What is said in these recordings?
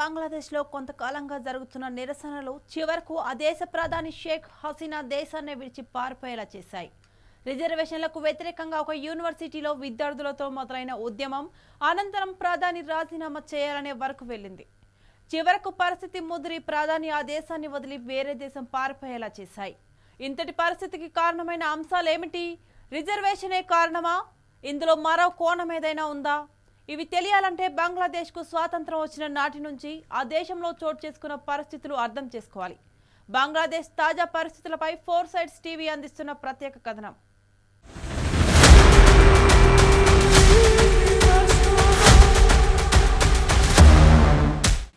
బంగ్లాదేశ్లో కొంతకాలంగా జరుగుతున్న నిరసనలు చివరకు ఆ దేశ ప్రధాని షేక్ హసీనా దేశాన్ని విడిచి పారిపోయేలా చేశాయి. రిజర్వేషన్లకు వ్యతిరేకంగా ఒక యూనివర్సిటీలో విద్యార్థులతో మొదలైన ఉద్యమం అనంతరం ప్రధాని రాజీనామా చేయాలనే వరకు వెళ్ళింది. చివరకు పరిస్థితి ముదిరి ప్రధాని ఆ దేశాన్ని వదిలి వేరే దేశం పారిపోయేలా చేశాయి. ఇంతటి పరిస్థితికి కారణమైన అంశాలేమిటి? రిజర్వేషనే కారణమా? ఇందులో మరో కోణం ఏదైనా ఉందా? ఇవి తెలియాలంటే బంగ్లాదేశ్కు స్వాతంత్రం వచ్చిన నాటి నుంచి ఆ దేశంలో చోటు చేసుకున్న పరిస్థితులు అర్థం చేసుకోవాలి. బంగ్లాదేశ్ తాజా పరిస్థితులపై ఫోర్ సైడ్స్ టీవీ అందిస్తున్న ప్రత్యేక కథనం.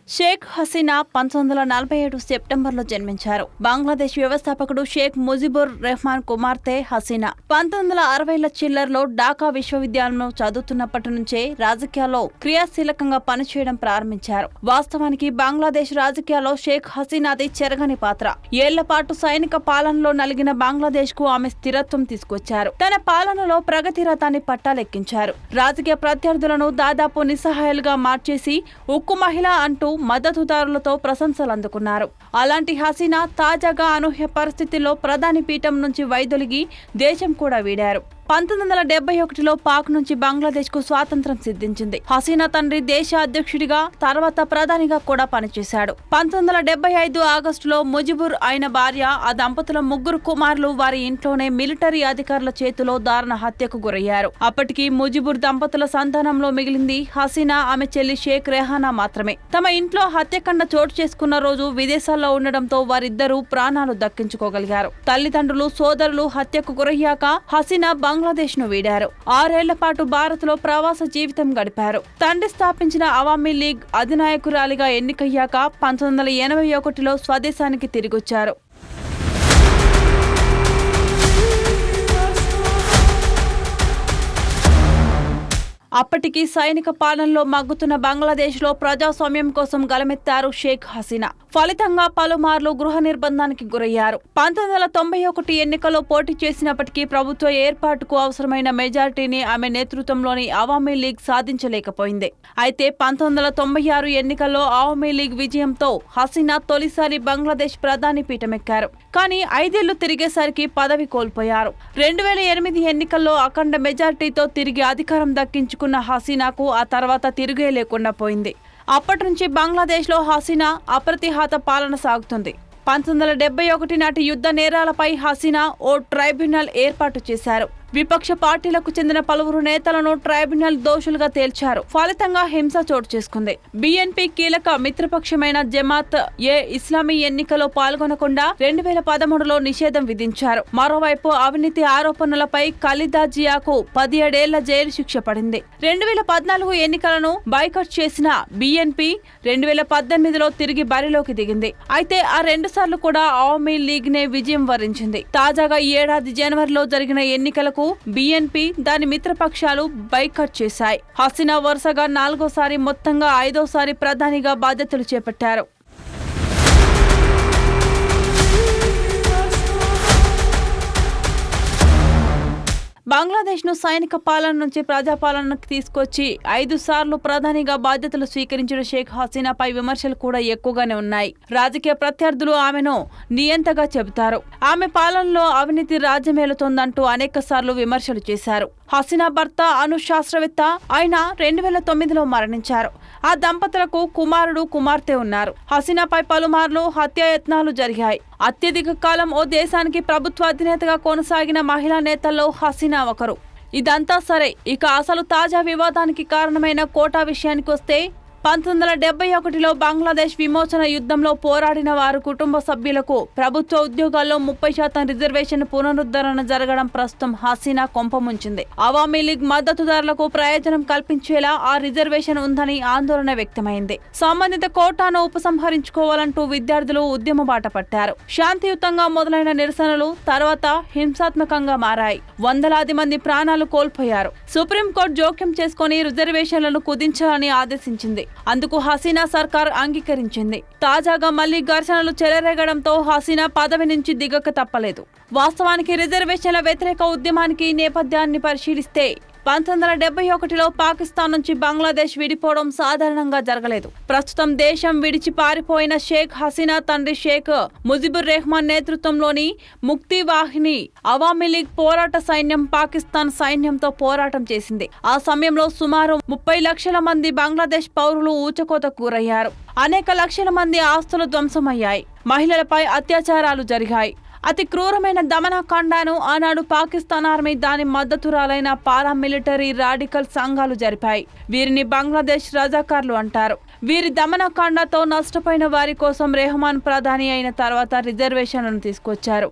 షేక్ హసీనా పంతొమ్మిది వందల నలభై ఏడు సెప్టెంబర్లో జన్మించారు. బంగ్లాదేశ్ వ్యవస్థాపకుడు షేక్ ముజిబుర్ రెహమాన్ కుమార్తె హసీనా. పంతొమ్మిది వందల అరవైల చిల్లర్లో ఢాకా విశ్వవిద్యాలయంలో చదువుతున్నప్పటి నుంచే రాజకీయాల్లో క్రియాశీలకంగా పనిచేయడం ప్రారంభించారు. వాస్తవానికి బంగ్లాదేశ్ రాజకీయాల్లో షేక్ హసీనాది చెరగని పాత్ర. ఏళ్ళ పాటు సైనిక పాలనలో నలిగిన బంగ్లాదేశ్కు ఆమె స్థిరత్వం తీసుకొచ్చారు. తన పాలనలో ప్రగతి రథాన్ని పట్టాలెక్కించారు. రాజకీయ ప్రత్యర్థులను దాదాపు నిస్సహాయాలుగా మార్చేసి ఉక్కు మహిళ అంటూ మద్దతుదారులతో ప్రశంసలు అందుకున్నారు. అలాంటి హసీనా తాజాగా అనూహ్య పరిస్థితుల్లో ప్రధాని పీఠం నుంచి వైదొలిగి దేశం కూడా వీడారు. పంతొమ్మిది వందల డెబ్బై ఒకటిలో పాక్ నుంచి బంగ్లాదేశ్కు స్వాతంత్రం సిద్ధించింది. హసీనా తండ్రి దేశ అధ్యక్షుడిగా తర్వాత ప్రధానిగా కూడా పనిచేశాడు. పంతొమ్మిది వందల డెబ్బై ఐదు ఆగస్టులో ముజిబుర్ అయిన భార్య ఆ దంపతుల ముగ్గురు కుమారులు వారి ఇంట్లోనే మిలిటరీ అధికారుల చేతిలో దారుణ హత్యకు గురయ్యారు. అప్పటికి ముజిబుర్ దంపతుల సంతానంలో మిగిలింది హసీనా ఆమె చెల్లి షేక్ రెహానా మాత్రమే. తమ ఇంట్లో హత్యకండ చోటు చేసుకున్న రోజు విదేశాల్లో ఉండడంతో వారిద్దరూ ప్రాణాలు దక్కించుకోగలిగారు. తల్లిదండ్రులు సోదరులు హత్యకు గురయ్యాక హసీనా బంగ్లాదేశ్ను వీడారు. ఆరేళ్ళ పాటు భారత్లో ప్రవాస జీవితం గడిపారు. తండ్రి స్థాపించిన అవామీ లీగ్ అధినాయకురాలిగా ఎన్నికయ్యాక పంతొమ్మిది వందల ఎనభై ఒకటిలో స్వదేశానికి తిరిగొచ్చారు. అప్పటికి సైనిక పాలనలో మగ్గుతున్న బంగ్లాదేశ్లో ప్రజాస్వామ్యం కోసం గలమెత్తారు షేక్ హసీనా. ఫలితంగా పలుమార్లు గృహ నిర్బంధానికి గురయ్యారు. పంతొమ్మిది వందల తొంభై ఒకటి ఎన్నికల్లో పోటీ చేసినప్పటికీ ప్రభుత్వ ఏర్పాటుకు అవసరమైన మెజార్టీని ఆమె నేతృత్వంలోని అవామీ లీగ్ సాధించలేకపోయింది. అయితే పంతొమ్మిది వందల తొంభై ఆరు ఎన్నికల్లో అవామీ లీగ్ విజయంతో హసీనా తొలిసారి బంగ్లాదేశ్ ప్రధాని పీఠమెక్కారు. కానీ ఐదేళ్ళు తిరిగేసరికి పదవి కోల్పోయారు. రెండు వేల ఎనిమిది ఎన్నికల్లో అఖండ మెజారిటీతో తిరిగి అధికారం దక్కించుకున్న హసీనాకు ఆ తర్వాత తిరిగే లేకుండా పోయింది. అప్పటి నుంచి బంగ్లాదేశ్లో హసీనా అప్రతిహత పాలన సాగుతుంది. పంతొమ్మిది వందల డెబ్బై ఒకటి నాటి యుద్ధ నేరాలపై హసీనా ఓ ట్రైబ్యునల్ ఏర్పాటు చేశారు. విపక్ష పార్టీలకు చెందిన పలువురు నేతలను ట్రైబ్యునల్ దోషులుగా తేల్చారు. ఫలితంగా హింస చోటు చేసుకుంది. బీఎన్పీ కీలక మిత్రపక్షమైన జమాత్ ఏ ఇస్లామీ ఎన్నికలో పాల్గొనకుండా రెండు వేల పదమూడులో నిషేధం విధించారు. మరోవైపు అవినీతి ఆరోపణలపై ఖలీదా జియాకు పదిహేడేళ్ళ జైలు శిక్ష పడింది. రెండు వేల పద్నాలుగు ఎన్నికలను బైకట్ చేసిన బీఎన్పీ రెండు వేల పద్దెనిమిదిలో తిరిగి బరిలోకి దిగింది. అయితే ఆ రెండు సార్లు కూడా ఆవామీ లీగ్ నే విజయం వరించింది. తాజాగా ఈ ఏడాది జనవరిలో జరిగిన ఎన్నికలకు బీఎన్పీ దాని మిత్రపక్షాలు బైకట్ చేశాయి. హసీనా వరుసగా నాలుగోసారి మొత్తంగా ఐదోసారి ప్రధానిగా బాధ్యతలు చేపట్టారు. బంగ్లాదేశ్ను సైనిక పాలన నుంచి ప్రజాపాలనకు తీసుకొచ్చి ఐదు సార్లు ప్రధానిగా బాధ్యతలు స్వీకరించిన షేక్ హసీనాపై విమర్శలు కూడా ఎక్కువగానే ఉన్నాయి. రాజకీయ ప్రత్యర్థులు ఆమెను నియంతగా చెబుతారు. ఆమె పాలనలో అవినీతి రాజ్యమేలుతోందంటూ అనేక సార్లు విమర్శలు చేశారు. హసీనా భర్త అను శాస్త్రవేత్త ఆయన రెండు వేల తొమ్మిదిలో మరణించారు. ఆ దంపతులకు కుమారుడు కుమార్తె ఉన్నారు. హసీనాపై పలుమార్లు హత్యాయత్నాలు జరిగాయి. అత్యధిక కాలం ఓ దేశానికి ప్రభుత్వ అధినేతగా కొనసాగిన మహిళా నేతల్లో హసీనా ఒకరు. ఇదంతా సరే ఇక అసలు తాజా వివాదానికి కారణమైన కోటా విషయానికి వస్తే పంతొమ్మిది వందల డెబ్బై ఒకటిలో బంగ్లాదేశ్ విమోచన యుద్ధంలో పోరాడిన వారు కుటుంబ సభ్యులకు ప్రభుత్వ ఉద్యోగాల్లో ముప్పై శాతం రిజర్వేషన్ పునరుద్ధరణ జరగడం ప్రస్తుతం హసీనా కొంపముంచింది అవామీ లీగ్ మద్దతుదారులకు ప్రయోజనం కల్పించేలా ఆ రిజర్వేషన్ ఉందని ఆందోళన వ్యక్తమైంది. సంబంధిత కోటాను ఉపసంహరించుకోవాలంటూ విద్యార్థులు ఉద్యమ బాట పట్టారు. శాంతియుతంగా మొదలైన నిరసనలు తర్వాత హింసాత్మకంగా మారాయి. వందలాది మంది ప్రాణాలు కోల్పోయారు. సుప్రీంకోర్టు జోక్యం చేసుకుని రిజర్వేషన్లను కుదించాలని ఆదేశించింది. అందుకు హసీనా సర్కార్ అంగీకరించింది. తాజాగా మళ్ళీ ఘర్షణలు చెలరేగడంతో హసీనా పదవి నుంచి దిగక తప్పలేదు. వాస్తవానికి రిజర్వేషన్ల వ్యతిరేక ఉద్యమానికి నేపథ్యాన్ని పరిశీలిస్తే పంతొమ్మిది వందల డెబ్బై ఒకటిలో పాకిస్తాన్ నుంచి బంగ్లాదేశ్ విడిపోవడం సాధారణంగా జరగలేదు. ప్రస్తుతం దేశం విడిచి పారిపోయిన షేక్ హసీనా తండ్రి షేక్ ముజిబుర్ రెహమాన్ నేతృత్వంలోని ముక్తి వాహిని అవామీ లీగ్ పోరాట సైన్యం పాకిస్తాన్ సైన్యంతో పోరాటం చేసింది. ఆ సమయంలో సుమారు ముప్పై లక్షల మంది బంగ్లాదేశ్ పౌరులు ఊచకోతకు గురయ్యారు. అనేక లక్షల మంది ఆస్తులు ధ్వంసమయ్యాయి. మహిళలపై అత్యాచారాలు జరిగాయి. అతి క్రూరమైన దమనకాండను ఆనాడు పాకిస్తాన్ ఆర్మీ దాని మద్దతురాలైన పారామిలిటరీ రాడికల్ సంఘాలు జరిపాయి. వీరిని బంగ్లాదేశ్ రజాకార్లు అంటారు. వీరి దమనకాండతో నష్టపోయిన వారి కోసం రెహమాన్ ప్రధాని అయిన తర్వాత రిజర్వేషన్లను తీసుకొచ్చారు.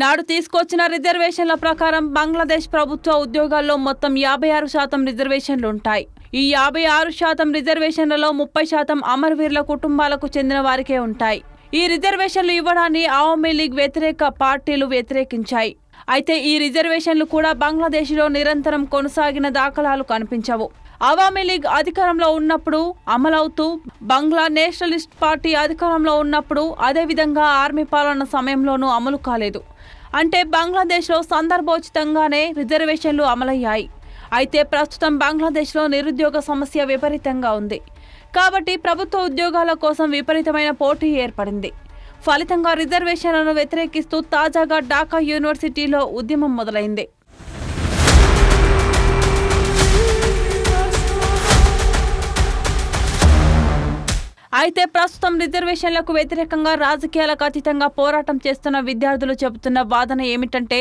నాడు తీసుకొచ్చిన రిజర్వేషన్ల ప్రకారం బంగ్లాదేశ్ ప్రభుత్వ ఉద్యోగాల్లో మొత్తం యాభై ఆరు శాతం రిజర్వేషన్లు ఉంటాయి. ఈ యాభై ఆరు శాతం రిజర్వేషన్లలో ముప్పై శాతం అమరవీరుల కుటుంబాలకు చెందిన వారికే ఉంటాయి. ఈ రిజర్వేషన్లు ఇవ్వడాన్ని ఆవామీ లీగ్ వ్యతిరేక పార్టీలు వ్యతిరేకించాయి. అయితే ఈ రిజర్వేషన్లు కూడా బంగ్లాదేశ్లో నిరంతరం కొనసాగిన దాఖలాలు కనిపించవు. అవామీ లీగ్ అధికారంలో ఉన్నప్పుడు అమలవుతూ బంగ్లా నేషనలిస్ట్ పార్టీ అధికారంలో ఉన్నప్పుడు అదేవిధంగా ఆర్మీ పాలన సమయంలోనూ అమలు కాలేదు. అంటే బంగ్లాదేశ్లో సందర్భోచితంగానే రిజర్వేషన్లు అమలయ్యాయి. అయితే ప్రస్తుతం బంగ్లాదేశ్లో నిరుద్యోగ సమస్య విపరీతంగా ఉంది. కాబట్టి ప్రభుత్వ ఉద్యోగాల కోసం విపరీతమైన పోటీ ఏర్పడింది. ఫలితంగా రిజర్వేషన్లను వ్యతిరేకిస్తూ తాజాగా ఢాకా యూనివర్సిటీలో ఉద్యమం మొదలైంది. అయితే ప్రస్తుతం రిజర్వేషన్లకు వ్యతిరేకంగా రాజకీయాలకు అతీతంగా పోరాటం చేస్తున్న విద్యార్థులు చెబుతున్న వాదన ఏమిటంటే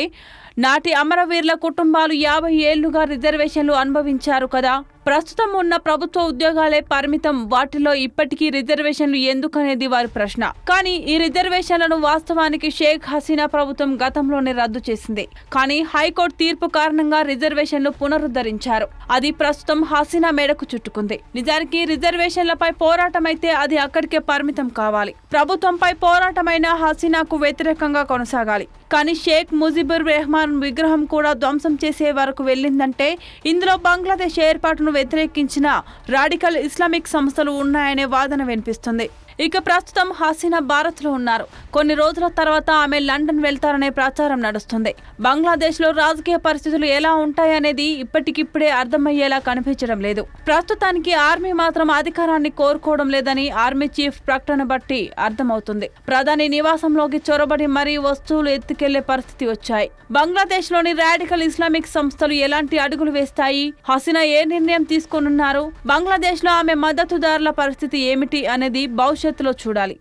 నాటి అమరవీరుల కుటుంబాలు యాభై ఏళ్ళుగా రిజర్వేషన్లు అనుభవించారు కదా. ప్రస్తుతం ఉన్న ప్రభుత్వ ఉద్యోగాలే పరిమితం. వాటిలో ఇప్పటికీ రిజర్వేషన్లు ఎందుకనేది వారి ప్రశ్న. కానీ ఈ రిజర్వేషన్లను వాస్తవానికి షేక్ హసీనా ప్రభుత్వం గతంలోనే రద్దు చేసింది. కానీ హైకోర్టు తీర్పు కారణంగా రిజర్వేషన్లు పునరుద్ధరించారు. అది ప్రస్తుతం హసీనా మేడకు చుట్టుకుంది. నిజానికి రిజర్వేషన్లపై పోరాటమైతే అది అక్కడికే పరిమితం కావాలి. ప్రభుత్వంపై పోరాటమైన హసీనాకు వ్యతిరేకంగా కొనసాగాలి. కానీ షేక్ ముజిబుర్ రెహమాన్ విగ్రహం కూడా ధ్వంసం చేసే వరకు వెళ్ళిందంటే ఇందులో బంగ్లాదేశ్ ఏర్పాటును వ్యతిరేకించిన రాడికల్ ఇస్లామిక్ సంస్థలు ఉన్నాయనే వాదన వినిపిస్తుంది. ఇక ప్రస్తుతం హసీనా భారత్లో ఉన్నారు. కొన్ని రోజుల తర్వాత ఆమె లండన్ వెళ్తారనే ప్రచారం నడుస్తుంది. బంగ్లాదేశ్లో రాజకీయ పరిస్థితులు ఎలా ఉంటాయనేది ఇప్పటికిప్పుడే అర్థమయ్యేలా కనిపించడం లేదు. ప్రస్తుతానికి ఆర్మీ మాత్రం అధికారాన్ని కోరుకోవడం లేదని ఆర్మీ చీఫ్ ప్రకటన బట్టి అర్థమవుతుంది. ప్రధాని నివాసంలోకి చొరబడి మరీ వస్తువులు ఎత్తుకెళ్ళే పరిస్థితి వచ్చాయి. బంగ్లాదేశ్లోని రాడికల్ ఇస్లామిక్ సంస్థలు ఎలాంటి అడుగులు వేస్తాయి? హసీనా ఏ నిర్ణయం తీసుకోనున్నారు? బంగ్లాదేశ్లో ఆమె మద్దతుదారుల పరిస్థితి ఏమిటి అనేది భవిష్యత్ భవిష్యత్తులో చూడాలి.